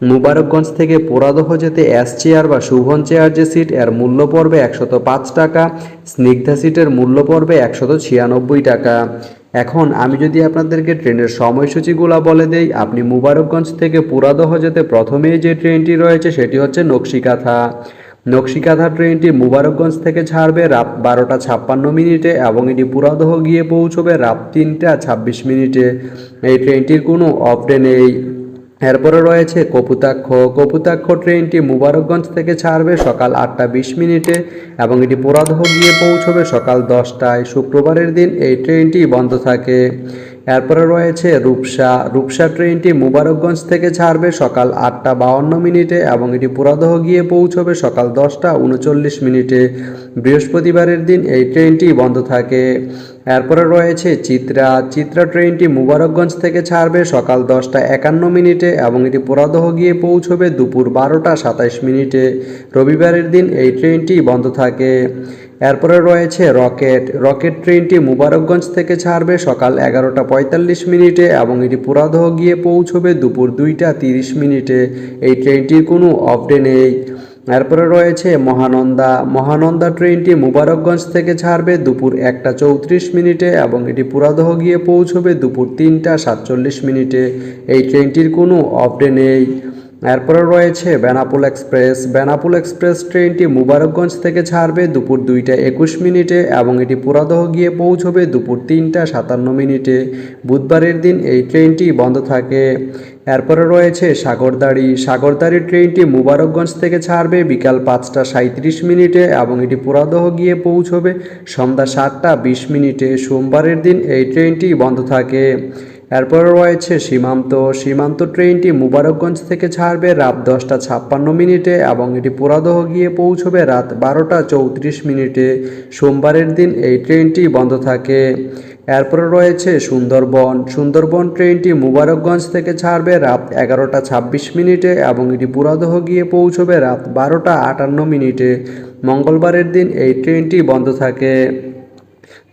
মুবারকগঞ্জ থেকে পোড়াদহ যেতে S chair বা শুভন চেয়ার যে সিট এর মূল্য পড়বে একশত পাঁচ টাকা, স্নিগ্ধা সিটের মূল্য পড়বে একশত ছিয়ানব্বই টাকা। এখন আমি যদি আপনাদেরকে ট্রেনের সময়সূচিগুলো বলে দেই, আপনি মুবারকগঞ্জ থেকে পুরাদহ যেতে প্রথমেই যে ট্রেনটি রয়েছে সেটি হচ্ছে নকশিকাথা। নকশিকাথা ট্রেনটি মুবারকগঞ্জ থেকে ছাড়বে রাত বারোটা ছাপ্পান্ন মিনিটে এবং এটি পুরাদহ গিয়ে পৌঁছবে রাত তিনটা ছাব্বিশ মিনিটে। এই ট্রেনটির কোনো অফ ডে নেই। এরপরে রয়েছে কপুতাক্ষ। কপুতাক্ষ ট্রেনটি মুবারকগঞ্জ থেকে ছাড়বে সকাল আটটা বিশ মিনিটে এবং এটি পোরাদহ গিয়ে পৌঁছবে সকাল দশটায়। শুক্রবারের দিন এই ট্রেনটি বন্ধ থাকে। এরপরে রয়েছে রূপসা। রূপসা ট্রেনটি মুবারকগঞ্জ থেকে ছাড়বে সকাল আটটা বাউন্ন মিনিটে এবং এটি পুরাদহ গিয়ে পৌঁছবে সকাল দশটা উনচল্লিশ মিনিটে। বৃহস্পতিবারের দিন এই ট্রেনটি বন্ধ থাকে। এরপরে রয়েছে চিত্রা। চিত্রা ট্রেনটি মুবারকগঞ্জ থেকে ছাড়বে সকাল দশটা একান্ন মিনিটে এবং এটি পোরাদহ গিয়ে পৌঁছবে দুপুর বারোটা সাতাইশ মিনিটে। রবিবারের দিন এই ট্রেনটি বন্ধ থাকে। এরপরে রয়েছে রকেট। রকেট ট্রেনটি মুবারকগঞ্জ থেকে ছাড়বে সকাল এগারোটা পঁয়তাল্লিশ মিনিটে এবং এটি পুরাদহ গিয়ে পৌঁছবে দুপুর দুইটা তিরিশ মিনিটে। এই ট্রেনটির কোনো অফ ডে নেই। এরপরে রয়েছে মহানন্দা। মহানন্দা ট্রেনটি মুবারকগঞ্জ থেকে ছাড়বে দুপুর একটা চৌত্রিশ মিনিটে এবং এটি পুরাদহ গিয়ে পৌঁছবে দুপুর তিনটা সাতচল্লিশ মিনিটে। এই ট্রেনটির কোনো অপডে নেই। এরপরে রয়েছে বেনাপুল এক্সপ্রেস। বেনাপুল এক্সপ্রেস ট্রেনটি মুবারকগঞ্জ থেকে ছাড়বে দুপুর দুইটা একুশ মিনিটে এবং এটি পুরাদহ গিয়ে পৌঁছবে দুপুর তিনটা সাতান্ন মিনিটে। বুধবারের দিন এই ট্রেনটি বন্ধ থাকে। এরপরে রয়েছে সাগরদাড়ি। সাগরদাড়ি ট্রেনটি মুবারকগঞ্জ থেকে ছাড়বে বিকাল পাঁচটা সাঁত্রিশ মিনিটে এবং এটি পুরাদহ গিয়ে পৌঁছবে সন্ধ্যা সাতটা বিশ মিনিটে। সোমবারের দিন এই ট্রেনটি বন্ধ থাকে। এরপরে রয়েছে সীমান্ত। সীমান্ত ট্রেনটি মুবারকগঞ্জ থেকে ছাড়বে রাত দশটা ছাপ্পান্ন মিনিটে এবং এটি পুরাদহ গিয়ে পৌঁছবে রাত বারোটা চৌত্রিশ মিনিটে। সোমবারের দিন এই ট্রেনটি বন্ধ থাকে। এরপরে রয়েছে সুন্দরবন। সুন্দরবন ট্রেনটি মুবারকগঞ্জ থেকে ছাড়বে রাত এগারোটা ছাব্বিশ মিনিটে এবং এটি পুরাদহ গিয়ে পৌঁছবে রাত বারোটা আটান্ন মিনিটে। মঙ্গলবারের দিন এই ট্রেনটি বন্ধ থাকে।